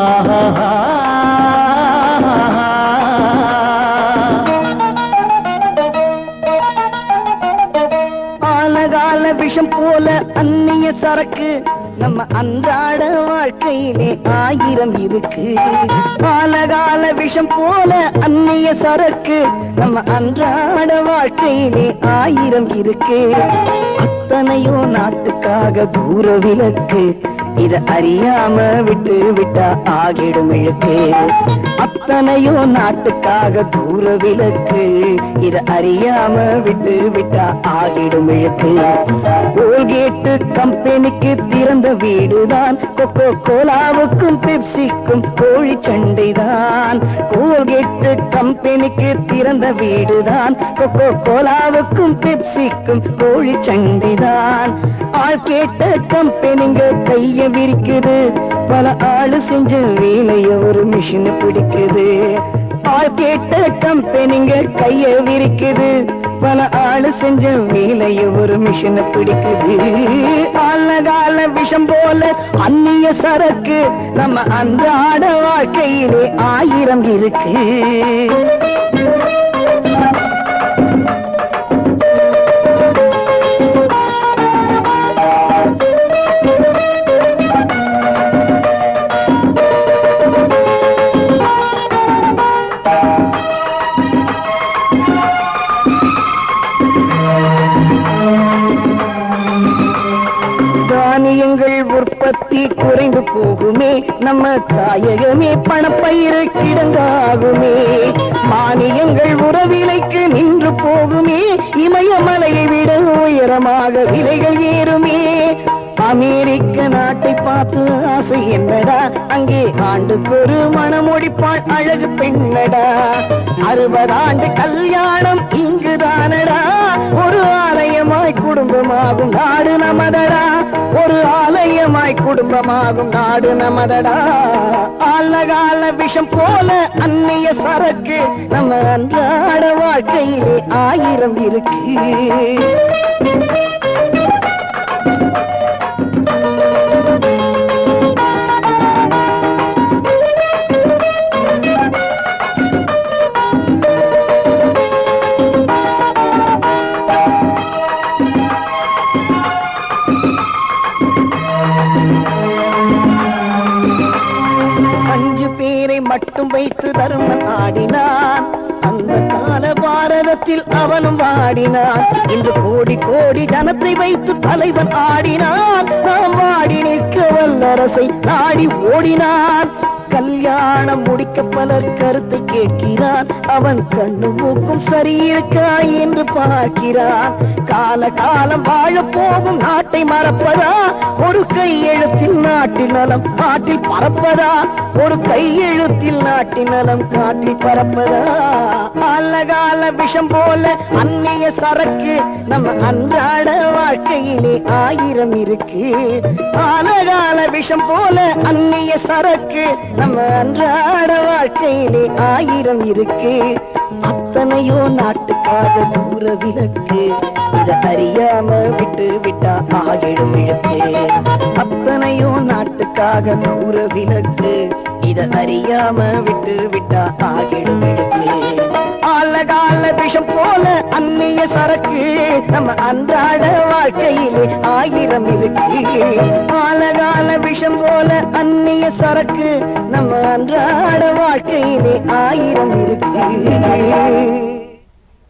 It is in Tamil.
ஆலகால விஷம் போல அந்நிய சரக்கு. நம்ம அன்றாட வாழ்க்கையிலே ஆயிரம் இருக்கு. காலகால விஷம் போல அந்நிய சரக்கு. நம்ம அன்றாட வாழ்க்கையிலே ஆயிரம் இருக்கு. அத்தனையோ நாட்டுக்காக தூர விலக்கு இத அறியாம விட்டு விட்டா ஆகிடும் இழுக்கு. அத்தனையோ நாட்டுக்காக தூர விளக்கு. இத அறியாம விட்டு விட்டா ஆகிடும் இழுக்கு கோல்கேட்டு கம்பெனிக்கு திறந்த வீடுதான். கொக்கோ கோலாவுக்கும் பெப்சிக்கும் கோழி சண்டைதான். கோல்கேட்டு கம்பெனிக்கு திறந்த வீடுதான். கொக்கோ கோலாவுக்கும் பெப்சிக்கும் கோழி சண்டைதான். ஆள் கேட்ட கம்பெனிங்க கைய விரிக்குது. பல ஆளு செஞ்ச வேலைய ஒரு மிஷின் பிடிக்குது. ஆள் கேட்ட கம்பெனிங்க கைய விரிக்குது. பல ஆளு செஞ்ச வேலைய ஒரு மிஷின் பிடிக்குது. கால விஷம் போல அந்நிய சரக்கு நம்ம அன்றாட வாழ்க்கையிலே ஆயிரம் இருக்கு. தானியங்கள் உற்பத்தி குறைந்து போகுமே. நம்ம தாயகமே பணப்பயிறு கிடங்காகுமே மானியங்கள் உறவிலைக்கு நின்று போகுமே. இமயமலையை விட உயரமாக விலைகள் ஏறுமே. அமெரிக்க நாட்டை பார்த்து ஆசை என்னடா? அங்கே ஆண்டுக்கு ஒரு மனமொழிப்பாள் அழகு பெண்ணடா. அறுபது ஆண்டு கல்யாணம் இங்கு குடும்பமாகும் நாடு நமதடா ஆலகால விஷம் போல அந்நிய சரக்கு நம்ம அன்றாட வாழ்க்கையிலே ஆயிரம் இருக்கு. மட்டும் வைத்து தர்மன் ஆடினான். அந்த கால பாரதத்தில் அவனும் வாடினான். இன்று கோடி கோடி ஜனத்தை வைத்து தலைவன் ஆடினான். நாம் வாடி நிற்க வல்லரசை நாடி ஓடினான். கல்யாணம் முடிக்க பலர் கருத்தை கேட்கிறான் அவன் கண்ணு மூக்கும் சரியிருக்கா என்று பார்க்கிறான் கால காலம் வாழ போகும் நாட்டை மறப்பதா? ஒரு கையெழுத்தில் நாட்டின் நலம் காட்டில் பறப்பதா? ஒரு கையெழுத்தில் நாட்டின் நலம் காட்டில் பறப்பதா? அழகால விஷம் போல அந்நிய சரக்கு நம்ம அன்றாட வாழ்க்கையிலே ஆயிரம் இருக்கு. ஆனகால விஷம் போல அந்நிய சரக்கு. நம்ம அன்றாட வாழ்க்கையிலே ஆயிரம் இருக்கு. அத்தனையோ நாட்டுக்காக தூர விலக்கு இத அறியாம விட்டு விட்டா ஆகிடும் இழப்பு அத்தனையோ நாட்டுக்காக தூர விலக்கு இத அறியாம விட்டு விட்டா ஆகிடும் இழப்பு ஆலகால விஷம் போல பெரிய சரக்கு. நம்ம அன்றாட வாழ்க்கையிலே ஆயிரம் இருக்கு. காலகால விஷம் போல அந்நிய சரக்கு. நம்ம அன்றாட வாழ்க்கையிலே ஆயிரம் இருக்கு.